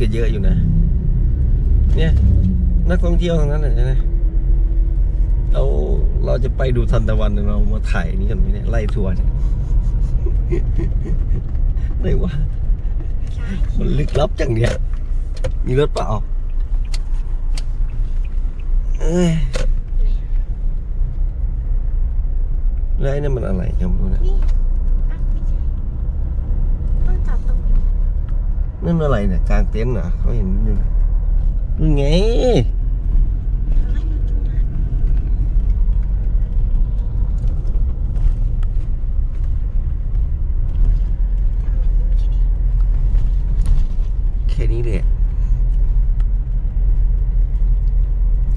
ก็เยอะอยู่นะ เนี่ยนักท่องเที่ยวทั้งนั้นเลยนะเราเราจะไปดูทันตะวันเรามาถ่ายนี่กันไหมเนี่ยไล่ทัวร์เนี่ยไหนวะมันลึกลับจังเนี่ยมีรถเปล่าเอ้ยแล้วไอ้นั่นมันอะไรจำรู้นะนี่อะไม่ใช่ต้องจอดตรงนี้ นั่นอะไรเนี่ยกลางเต็นท์เหรอเขาเห็นอยู่นะนี่ไง ไม่อยู่ตรงนั้นทำไมอยู่แค่นี้ แค่นี้เลย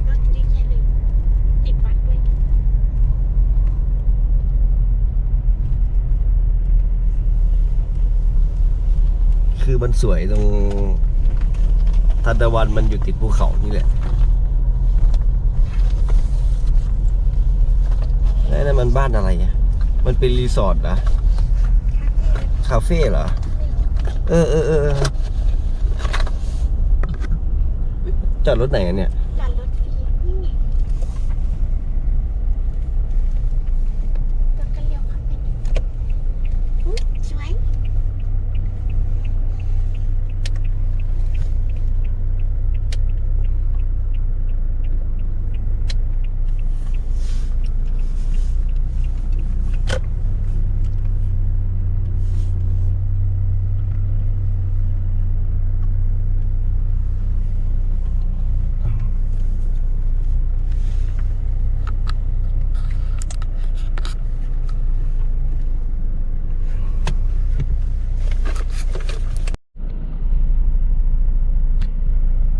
รถติดแค่เลยติดวัดด้วย มันสวยตรงทันตะวันมันอยู่ติดภูเขานี่แหละแล้วนั่นมันบ้านอะไรอะ มันเป็นรีสอร์ทเหรอคาเฟ่เหรอ เออเออเออจอดรถไหนเนี่ย จอดรถฟรีนี่ไงแล้วก็เลี้ยวเข้าไปนี่อุ๊ยสวย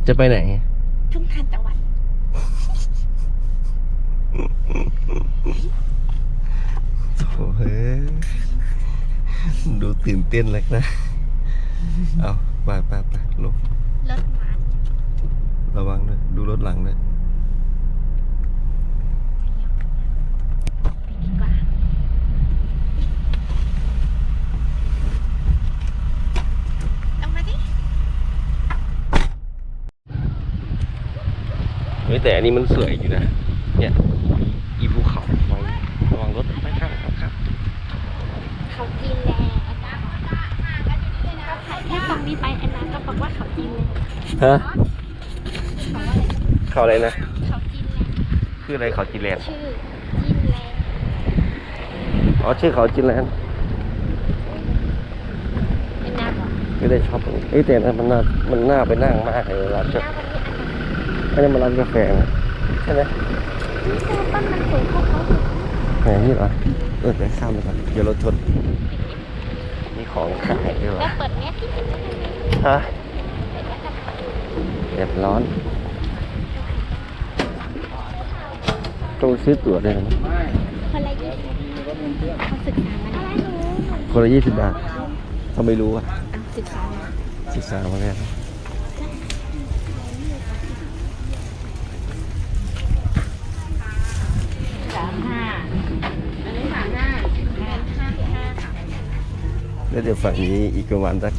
จะไปไหน ทุ่งทานตะวัน โอ้เฮ้ยดูตื่นเต้นเลยนะ เอาไปไปไปลงรถหมา ระวังด้วย ดูรถหลังด้วย ไปดีกว่าลงมาดิ เฮ้ย แต่อันนี้มันสวยอยู่นะ เนี่ย อีภูเขาระวังระวังรถไปข้างครับเขาจีนแลแอนนาก็ถ่ายแค่ตรงนี้ไปแอนนาก็บอกว่าเขาจีนแลฮะเขาอะไรนะ เขาจีนแลชื่ออะไรเขาจีแลนด์ชื่อจีนแลอ๋อชื่อเขาจีแลนด์แอนนาบอกไม่ได้ชอบเอ้ยแต่นั้นมันน่ามันน่าไปนั่งมากเลยร้านแอนจะนาวันนี้แอนนา ไม่ได้มาร้านกาแฟนะใช่ไหมนี่แต่ต้นมันสูงเข้าเขาไหนนี่เหรอเออเดี๋ยวข้ามไปก่อนเดี๋ยวรถชนมีของขายด้วยเหรแล้อวเปิดแมสที่จะได้ฮะเด็ดร้อนต้องซื้อตั๋วด้วยนะคนละยี่สิบเขาศึกษามาอะไรหนูคนละยี่สิบบาทเขาไม่รู้อะศึกษามาศึกษามาแล้ว สามห้าอันนี้สามห้าห้าห้าห้า แล้วเดี๋ยวฝั่งนี้อีกประมาณสัก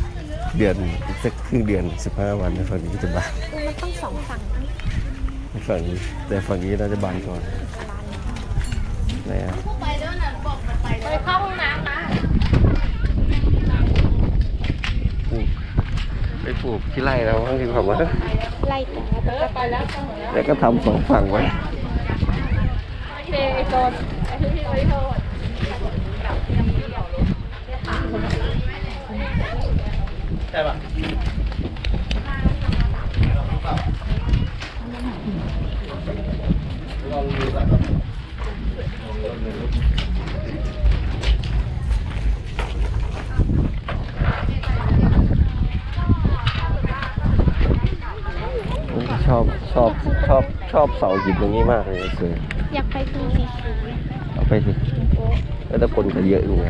เดือนอีกสักครึ่งเดือนสิบห้าวันนะฝั่งนี้ก็จะบานมันต้องสองฝั่งนะฝั่งนี้แต่ฝั่งนี้เราจะบานก่อนไหนอะไปเข้าห้องน้ำนะปลูกไปปลูกที่ไร่เราบ้างดีกว่ามั้งไล่แต่แล้วไปแล้วแล้วก็ทำสองฝั่งไว้เทไอโซนไอที่ที่ไว้โทษ ใช่ป่ะชอบชอบชอบชอบเสาหินตรงนี้มากเลยสวยอยากไปตรงสีสีเอาไปสิแล้วแต่คนก็เยอะอยู่ไง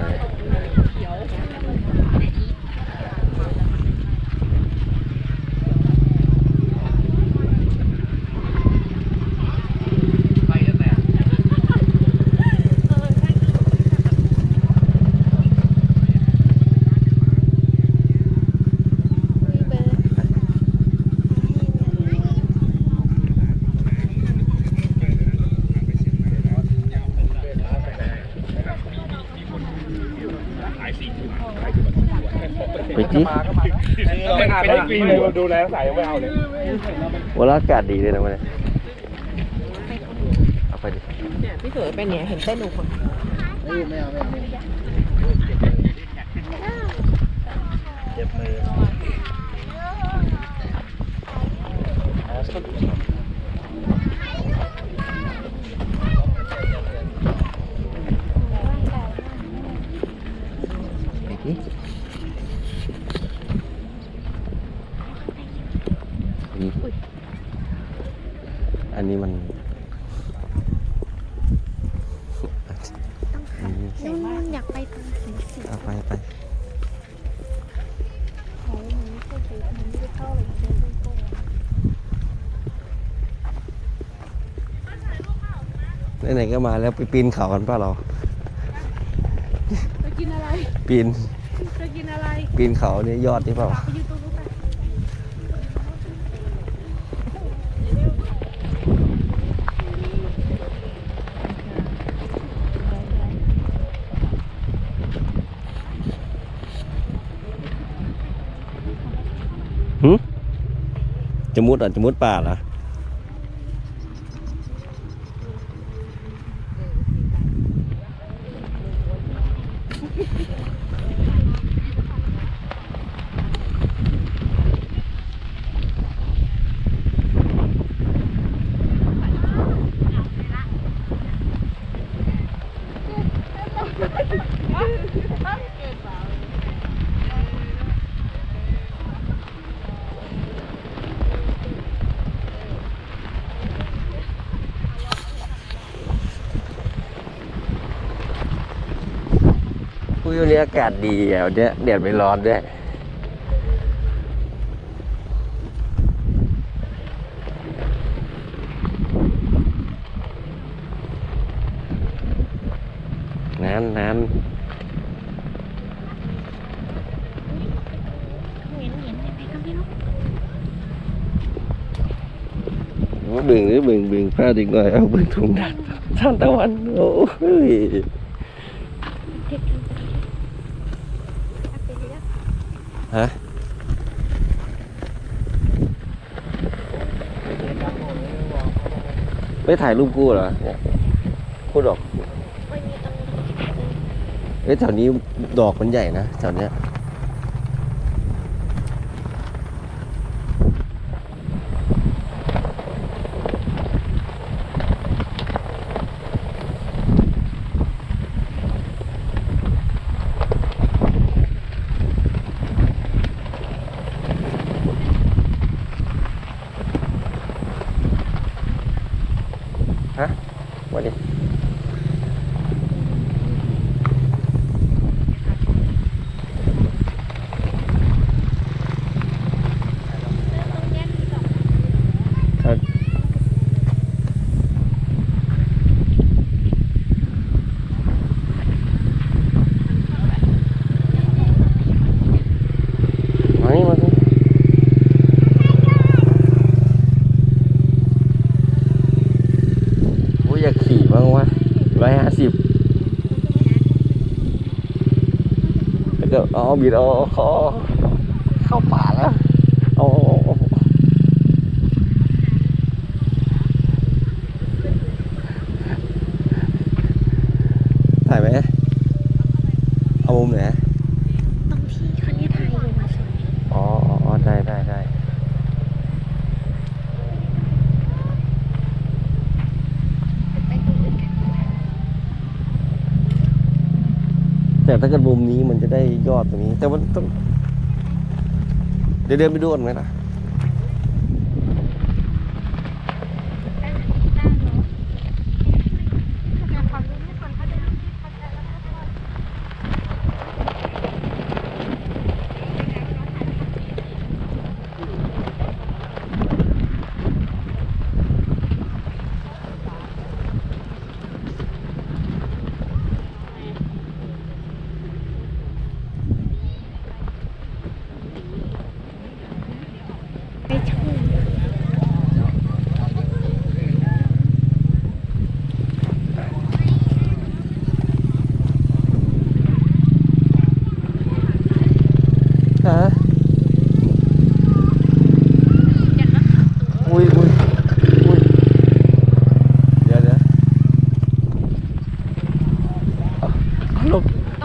ดูแลสายยังไม่เอาเลย วันละอากาศดีเลยนะวันนี้เอาไปดิเนี่ยพี่เสือเป็นเนี่ยเห็นเต้นดูคนเไหนๆก็มาแล้วไปปีนเขากันป่ะเรา จะกินอะไร ปีน จะกินอะไรปีนเขาเนี่ยยอดนี่เปล่า ฝากไปยืนตรงนู้นไปหึจะมุดอะจะมุดป่าเหรอ อุ้ยวันนี้อากาศดีอะวันเนี้ยแดดไม่ร้อนด้วยนั้นนั้นเหม็นเหม็นยังไงก็ไม่รู้บึงหรือบึงบึงพลาดอีกหน่อยเอาบึงถุงดันทานตะวันโอ้ย เด็กกินไปไปเลย ฮะ ไม่ถ่ายรูปคู่เหรอเนี่ยคู่ดอกวันนี้ตรงนี้เอ้ยแถวนี้ดอกมันใหญ่นะแถวเนี้ย ฮะวันนี้ ตรงเนี้ยมีดอก ครับมานี่มาสิโอ้ยอยากขี่บ้างวะร้อยห้าสิบ แล้วก็อ๋อบิดเอาคอเข้าป่าแล้วโอ้ถ่ายไหมเอามุมไหน ตรงที่คนนี้ถ่ายอยู่มาสวย อ๋ออ๋ออ๋อได้ได้ได้ ไปตรงอื่นกัน แต่ ถ้าเกิดมุมนี้มันจะได้ยอดตรงนี้ แต่มันต้อง เดี๋ยวเดินไปดูกันไหมล่ะ ตั้งตั้งเนาะแต่ความรู้ไม่คนเขาจะเขาจะแล้วก็ เ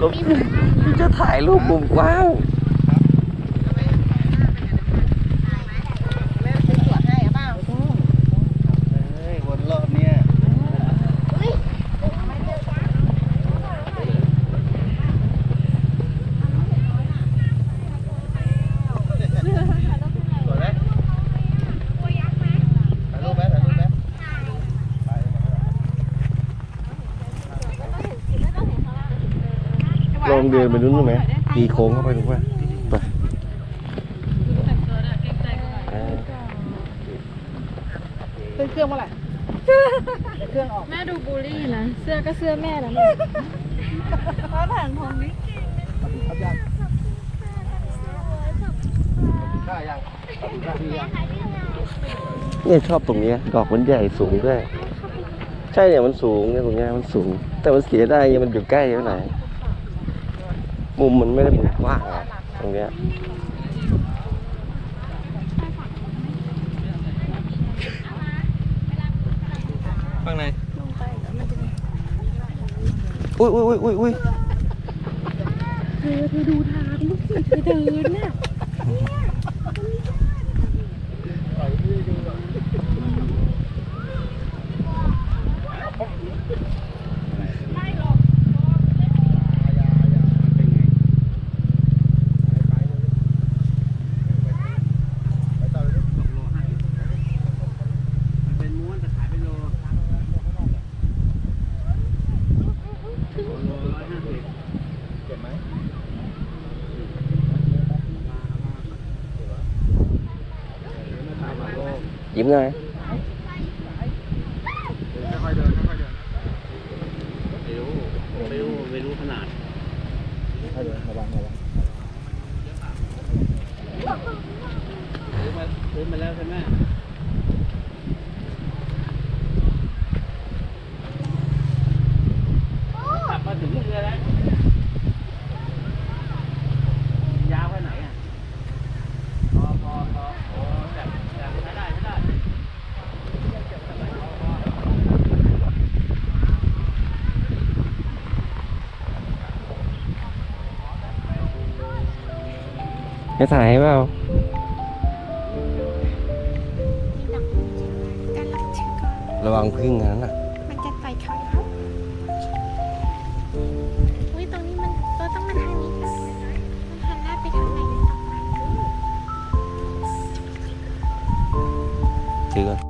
ต้องมีหัวข้าง พี่จะ ถ่ายรูปมุมกว้าง แม่ซื้อขวดให้อะเปล่า เฮ้ยวนรอบเนี้ย อุ้ย สวยไหมถ่ายรูปไหมถ่ายรูปไหมลองเดิ นไปนู้นไหมตีโค้งเข้าไปดูว่าไปเออซื้อเครื่องเมื่อไหร่เครื่องออกแม่ดูบูลลี่นะเสื้อก็เสื้อแม่นะเนี่ยเพราะผ่านทองนี้เนี่ยชอบตรงเนี้ยดอกมันใหญ่สูงด้วย ใช่เนี่ยมันสูงเนี่ยตรงเนี้ยมันสูง แต่มันเสียได้ยังมันอยู่ใกล้ไปไหนอย มุมมันไม่ได้มุมกว้างอะตรงเนี้ยข้างในอุ้ยอุ้ยอุ้ยอุ้ยอุ้ยเธอเธอดูทางลูกสิเธอเดินน่ะ ยิ้มหน่อย จะถ่ายให้เปล่าการลักชื่อก่อนระวังพึ่งอันนั้นน่ะ มันจะใส่เขาแล้วอุ้ยตรงนี้มันเราต้องมาทางนี้นะมันหันหน้าไปทางไหนต่อไปถือก่อน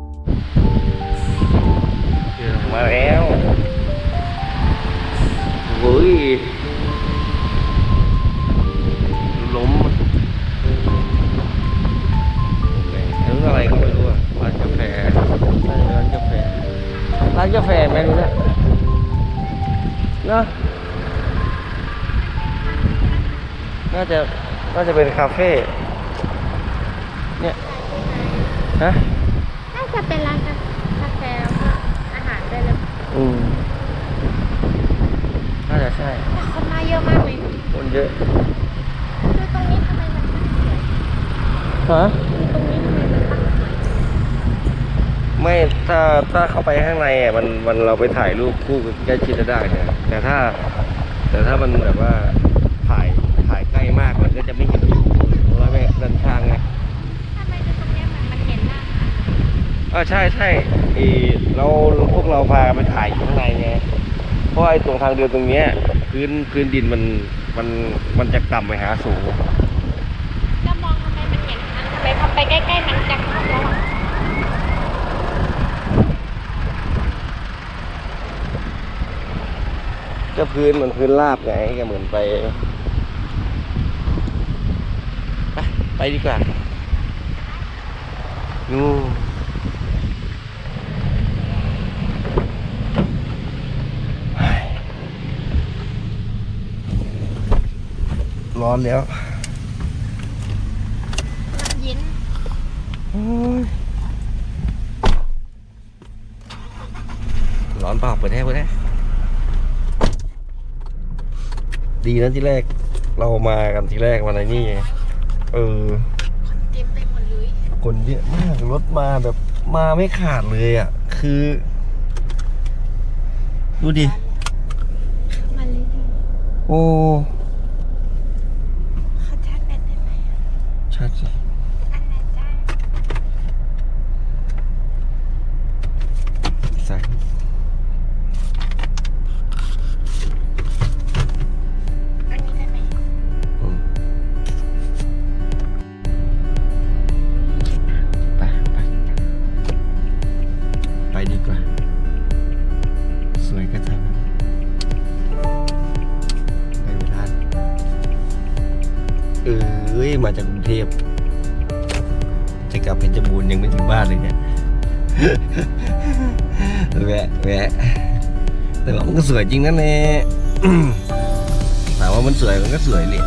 ร้านกาแฟไหมรู้เนี่ยเนอะน่าจะน่าจะเป็นคาเฟ่เนี่ยฮะน่าจะเป็นร้านกาแฟแล้วก็อาหารด้วยเลยอืมน่าจะใช่แต่คนมาเยอะมากเลยคนเยอะดูตรงนี้ทำไมมันตั้งสวยฮะ ดูตรงนี้ทำไมมันตั้งสวย ไม่ถ้าถ้าเข้าไปข้างในอะมันมันเราไปถ่ายรูปคู่กับใกล้ชิดได้เนี่ยแต่ถ้า แต่ถ้ามันแบบว่าถ่ายถ่ายใกล้มากมันก็จะไม่เห็นวิวร้อยเมตรด้านข้างไงทำไมดูตรงเนี้ยมันมันเห็นหน้าเออใช่ใช่อีเราพวกเราพาไปถ่ายอยู่ข้างในไงเพราะไอ้ตรงทางเดินตรงเนี้ยพื้นพื้นดินมันมันมันจะต่ำไปหาสูง แล้วมองทำไมมันเห็นทางทำไมพอไปใกล้ๆมันจะเข้าแล้วอะ ก็พื้นมันพื้นราบไงก็เหมือนไป ไปไปดีกว่า นู่นร้อนแล้วมันเย็นโอ้ยร้อนเปล่าเปิดแอร์เปิดแอ ดีนะที่แรก เรามากันที่แรกมาในนี่เออ คนเต็มไปหมดเลยคนเยอะมากรถมาแบบมาไม่ขาดเลยอะ คือ ดูดิ มาเลยดิโอ้ เขาชาร์แบตได้ไชาสิ แต่เรามันก็สวยจริงนะเนี่ยถามว่ามันสวยมันก็สวยเลย